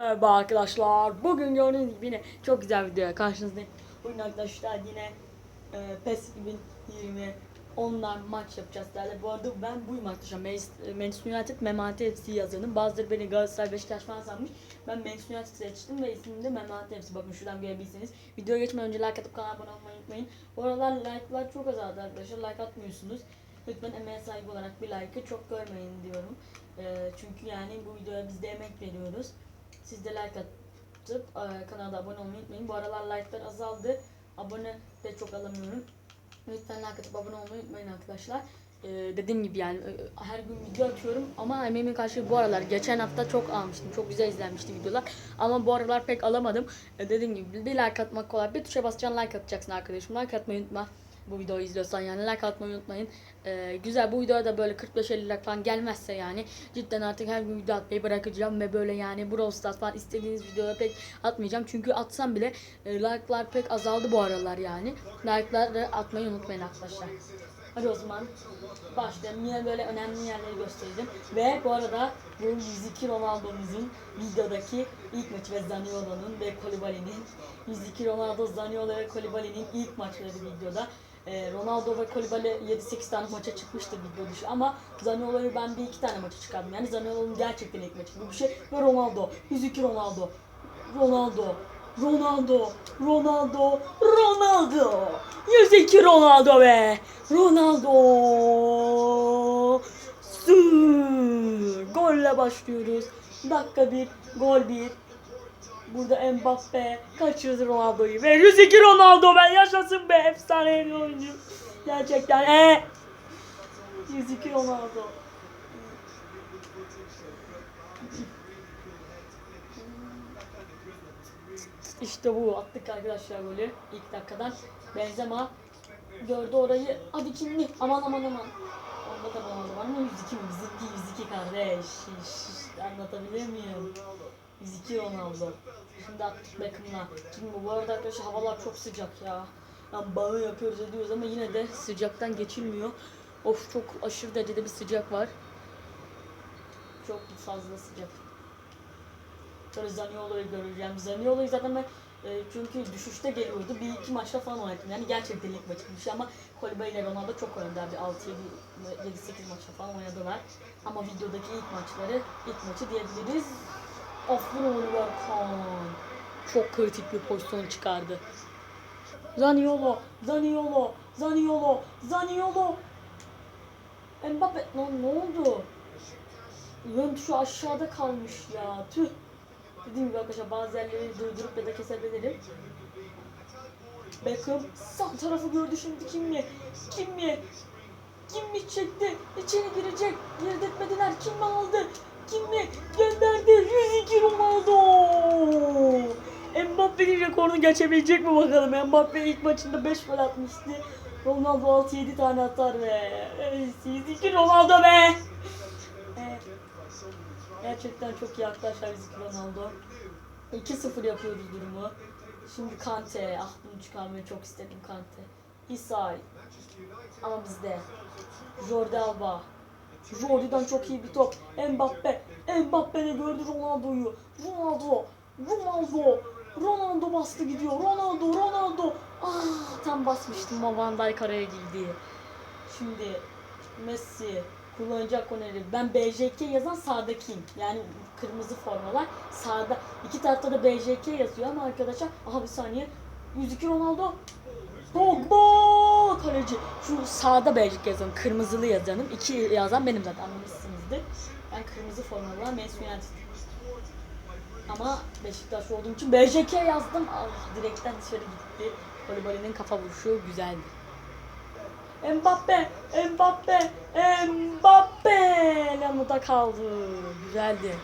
Merhaba arkadaşlar. Bugün gördüğünüz gibi yine çok güzel bir video karşınızdayım. Bugün arkadaşlar yine e, PES 2020 online maç yapacağız derler. Bu arada ben buyum arkadaşlar. Manchester Manchester United Memati FC yazıyordum. Bazıları beni Galatasaray Beşiktaş falan sanmış. Ben Manchester United seçtim ve ismim de Memati FC. Bakın şuradan görebilirsiniz. Videoya geçmeden önce like atıp kanala abone olmayı unutmayın. Bu aralar like'lar çok azaldı arkadaşlar. Like atmıyorsunuz. Lütfen emeğe sahibi olarak bir like'ı çok görmeyin diyorum. E, çünkü yani bu videoya biz de emek veriyoruz. Siz de like atıp e, kanala abone olmayı unutmayın. Bu aralar like'lar azaldı. Abone de çok alamıyorum. Lütfen like atıp abone olmayı unutmayın arkadaşlar. E, dediğim gibi yani e, her gün video atıyorum ama emeğimin karşılığı bu aralar. Geçen hafta çok almıştım. Çok güzel izlenmişti videolar. Ama bu aralar pek alamadım. E, dediğim gibi bir like atmak kolay. Bir tuşa basacaksın like atacaksın arkadaşım. Like atmayı unutma. Bu videoyu izliyorsan yani like atmayı unutmayın. E, güzel bu videoya da böyle 45-50 like falan gelmezse yani cidden artık her gün video atmayı bırakacağım ve böyle yani Brawl Stars falan istediğiniz videoya pek atmayacağım. Çünkü atsam bile e, like'lar pek azaldı bu aralar yani. Like'ları atmayı unutmayın arkadaşlar. Hadi o zaman başlayalım. Yine böyle önemli yerleri göstereceğim. Ve bu arada bu 102 Ronaldo'muzun videodaki ilk maçı ve Zaniolo'nun ve Kolibali'nin 102 Ronaldo, Zaniolo ve Kolibali'nin ilk maçları videoda. Ee, Ronaldo ve Kolibali 7-8 tane maça çıkmıştı video dışı ama Zaniolo'yu ben bir iki tane maça çıkardım. Yani Zaniolo'nun gerçekten ilk maçı gibi bir şey. Ve Ronaldo, 102 Ronaldo, Ronaldo, Ronaldo, Ronaldo, Ronaldo, 102 Ronaldo be, Ronaldo, Sür. Golle başlıyoruz. Dakika bir, gol bir. Burada Mbappe kaçırdı Ronaldo'yu ve 102 Ronaldo ben yaşasın be efsane bir oyuncu. Gerçekten e 102 Ronaldo. İşte bu attık arkadaşlar golü ilk dakikadan. Benzema gördü orayı. Hadi kimli? Aman aman aman. Onda da Ronaldo var mı? 102 mi? Bizimki 102 kardeş. Şiş. Anlatabilir miyim? 102 Ronaldo. Şimdi attık Beckham'la. Şimdi bu arada arkadaşlar havalar çok sıcak ya. Yani bağı yapıyoruz ediyoruz ama yine de sıcaktan geçilmiyor. Of çok aşırı derecede bir sıcak var. Çok fazla sıcak. Sonra Zaniolo'yu göreceğim. Zaniolo'yu zaten ben e, çünkü düşüşte geliyordu. Bir iki maçta falan oynadım. Yani gerçekten lig maçı bir şey ama Kolibay ile Ronaldo çok oynadı. Bir 6-7 7-8 maçta falan oynadılar. Ama videodaki ilk maçları, ilk maçı diyebiliriz. Aferin Oliver Kahn. Çok kritik bir pozisyon çıkardı. Zaniolo, Zaniolo, Zaniolo, Zaniolo. Mbappe, lan ne oldu? Yön tuşu aşağıda kalmış ya. Tüh. Dediğim gibi arkadaşlar bazı yerleri durdurup ya da kesebilirim. Beckham sağ tarafı gördü şimdi kim mi? Kim mi? Kim mi çekti? İçeri girecek. Girdirtmediler. Kim mi aldı? Kim mi? Gönderdi. 102 Ronaldo. Mbappe'nin rekorunu geçebilecek mi bakalım? Mbappe ilk maçında 5 gol atmıştı. Ronaldo 6-7 tane atar ve 102 Ronaldo be. Gerçekten çok iyi arkadaşlar 102 Ronaldo. 2-0 yapıyoruz durumu. Şimdi Kante. Ah bunu çıkarmayı çok istedim Kante. Isai. Ama bizde. Jordi Alba. Jordi'den çok iyi bir top. Mbappe. Mbappe de gördü Ronaldo'yu. Ronaldo. Ronaldo. Ronaldo bastı gidiyor. Ronaldo. Ronaldo. Ah tam basmıştım ama Van Dijk araya girdi. Şimdi Messi kullanacak oneri. Ben BJK yazan sağdakiyim. Yani kırmızı formalar. Sağda. iki tarafta da BJK yazıyor ama arkadaşlar. Aha bir saniye. 102 Ronaldo. Pogba kaleci. Şu sağda BJK yazan, kırmızılı yazanım. İki yazan benim zaten anlamışsınızdır. Ben kırmızı formalı Manchester United. Ama Beşiktaş olduğum için BJK yazdım. Ah direkten dışarı gitti. Kolibali'nin kafa vuruşu güzeldi. Mbappe, Mbappe, Mbappe lamuda kaldı. Güzeldi.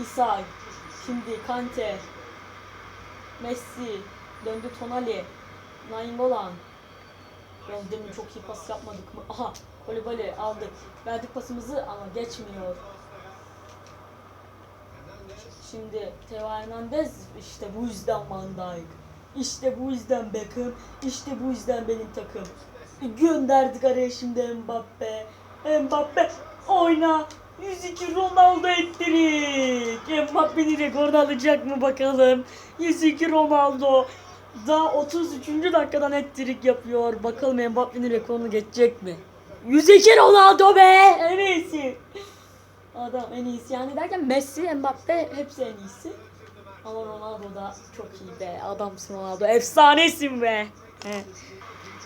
Isai, şimdi Kante, Messi, döndü Tonali, Nainggolan. Yalnız demin çok iyi pas yapmadık mı? Aha, Kolibali aldık. Verdik pasımızı ama geçmiyor. Şimdi Teo Hernandez işte bu yüzden Van Dijk. İşte bu yüzden Beckham. İşte bu yüzden benim takım. Gönderdik araya şimdi Mbappe. Mbappe oyna. 102 Ronaldo ettirir. Mbappe'nin rekorunu alacak mı bakalım. 102 Ronaldo. Daha 33. dakikadan hat-trick yapıyor. Bakalım Mbappe'nin rekorunu geçecek mi? 102 Ronaldo be! En iyisi. Adam en iyisi yani derken Messi, Mbappe hepsi en iyisi. Ama Ronaldo da çok iyi be. Adamsın Ronaldo. Efsanesin be. He.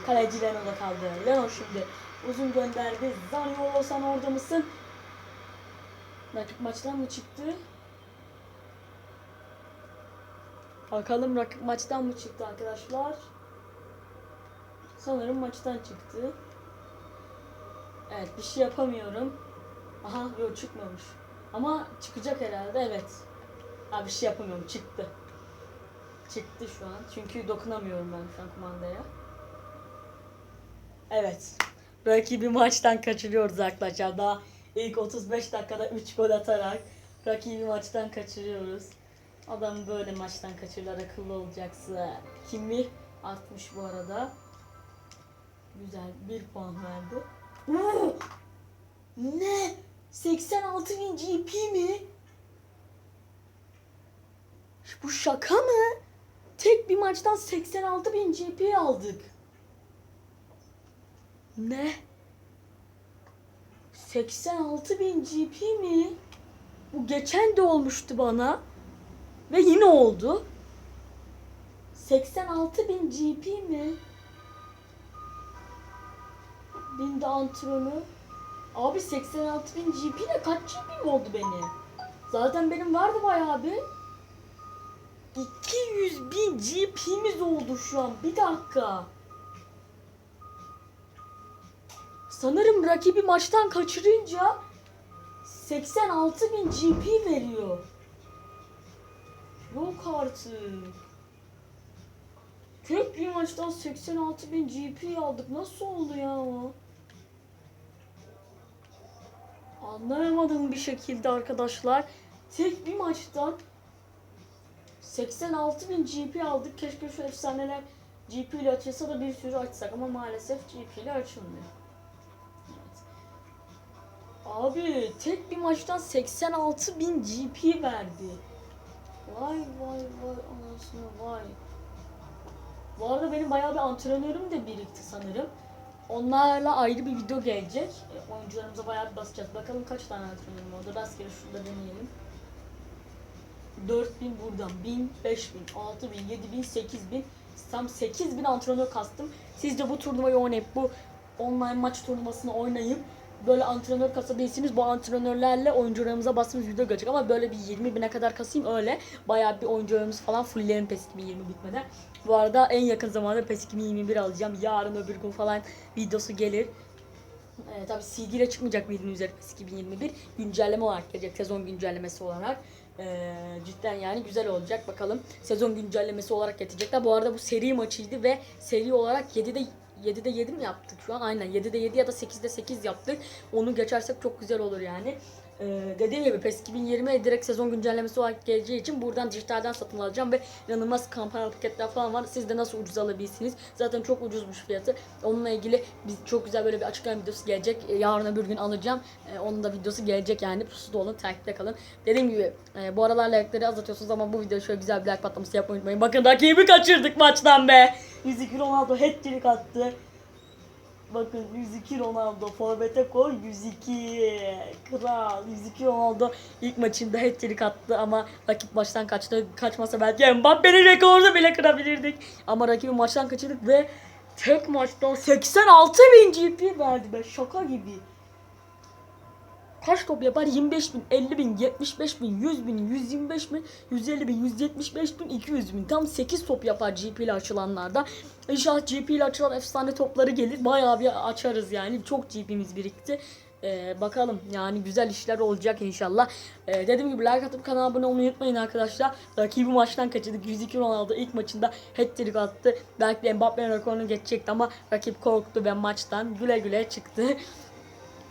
Kaleci Leno'da kaldı. Leno şimdi uzun gönderdi. Zaniolo sen orada mısın? Rakip maçtan mı çıktı? Bakalım rakip maçtan mı çıktı arkadaşlar? Sanırım maçtan çıktı. Evet bir şey yapamıyorum. Aha yok çıkmamış. Ama çıkacak herhalde evet. Ha bir şey yapamıyorum çıktı. Çıktı şu an. Çünkü dokunamıyorum ben şu an kumandaya. Evet. Rakibi maçtan kaçırıyoruz arkadaşlar. Daha ilk 35 dakikada 3 gol atarak rakibi maçtan kaçırıyoruz. Adam böyle maçtan kaçırırlar akıllı olacaksın. Kimi artmış bu arada. Güzel bir puan verdi. Oo! Ne? 86 bin GP mi? Bu şaka mı? Tek bir maçtan 86 bin GP aldık. Ne? 86 bin GP mi? Bu geçen de olmuştu bana. Ve yine oldu. 86 bin GP mi? Binde antrenör. Abi 86 bin GP ile kaç GP'm oldu benim? Zaten benim vardı bayağı bir. 200 bin GP'miz oldu şu an. Bir dakika. Sanırım rakibi maçtan kaçırınca 86 bin GP veriyor. Yok artık. Tek bir maçtan 86 bin GP aldık. Nasıl oldu ya o? Anlayamadım bir şekilde arkadaşlar. Tek bir maçtan 86 bin GP aldık. Keşke şu efsaneler GP ile açılsa da bir sürü açsak ama maalesef GP ile açılmıyor. Abi tek bir maçtan 86 bin GP verdi. Vay vay vay anasını vay. Bu arada benim bayağı bir antrenörüm de birikti sanırım. Onlarla ayrı bir video gelecek. E, oyuncularımıza bayağı bir basacağız. Bakalım kaç tane antrenörüm oldu. Rastgele şurada deneyelim. 4000 buradan. 1000, 5000, 6000, 7000, 8000. Tam 8000 antrenör kastım. Sizce bu turnuvayı oynayıp bu online maç turnuvasını oynayıp böyle antrenör kasabilirsiniz. Bu antrenörlerle oyuncularımıza basımız video gelecek ama böyle bir 20 bine kadar kasayım öyle. Bayağı bir oyuncularımız falan fulllerin PES 2020 bitmeden. Bu arada en yakın zamanda PES 2021 alacağım. Yarın öbür gün falan videosu gelir. Ee, tabii CD ile çıkmayacak bildiğiniz üzere PES 2021 güncelleme olarak gelecek sezon güncellemesi olarak. Ee, cidden yani güzel olacak bakalım. Sezon güncellemesi olarak getirecekler. Bu arada bu seri maçıydı ve seri olarak 7'de 7'de 7 mi yaptık şu an? Aynen 7'de 7 ya da 8'de 8 yaptık. Onu geçersek çok güzel olur yani. Ee, dediğim gibi PES 2020 direkt sezon güncellemesi olarak geleceği için buradan dijitalden satın alacağım ve inanılmaz kampanya paketler falan var. Siz de nasıl ucuz alabilirsiniz? Zaten çok ucuzmuş fiyatı. Onunla ilgili biz çok güzel böyle bir açıklama videosu gelecek. Ee, yarın öbür gün alacağım. Ee, onun da videosu gelecek yani. Pusuda olun, takipte kalın. Dediğim gibi e, bu aralar like'ları azaltıyorsunuz ama bu videoya şöyle güzel bir like patlaması yapmayı unutmayın. Bakın rakibi kaçırdık maçtan be. 102 Ronaldo hat-trick attı. Bakın 102 Ronaldo forvete koy 102 kral 102 Ronaldo ilk maçında hat-trick attı ama rakip maçtan kaçtı kaçmasa belki Mbappe'nin rekorunu bile kırabilirdik. Ama rakibi maçtan kaçırdık ve tek maçta 86 bin GP verdi be şaka gibi Kaç top yapar? 25 bin, 50 bin, 75 bin, 100 bin, 125 bin, 150 bin, 175 bin, 200 bin. Tam 8 top yapar GP ile açılanlarda. İnşallah GP ile açılan efsane topları gelir. Bayağı bir açarız yani. Çok GP'miz birikti. Ee, bakalım yani güzel işler olacak inşallah. Ee, dediğim gibi like atıp kanala abone olmayı unutmayın arkadaşlar. Rakibi maçtan kaçırdık. 102 Ronaldo ilk maçında hat-trick attı. Belki de Mbappe'nin rekorunu geçecekti ama rakip korktu ve maçtan güle güle çıktı.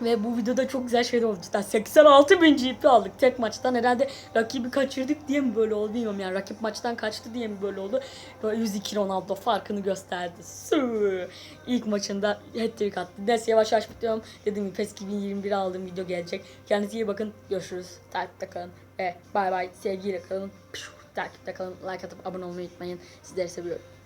Ve bu videoda çok güzel şeyler oldu cidden. 86 bin GP aldık tek maçtan. Herhalde rakibi kaçırdık diye mi böyle oldu bilmiyorum yani. Rakip maçtan kaçtı diye mi böyle oldu. Böyle 102 Ronaldo farkını gösterdi. Su. İlk maçında hat-trick attı. Neyse yavaş yavaş bitiyorum. Dediğim gibi PES 2021 aldığım video gelecek. Kendinize iyi bakın. Görüşürüz. Takipte kalın. Ve bay bay. Sevgiyle kalın. Takipte kalın. Like atıp abone olmayı unutmayın. Sizleri seviyorum.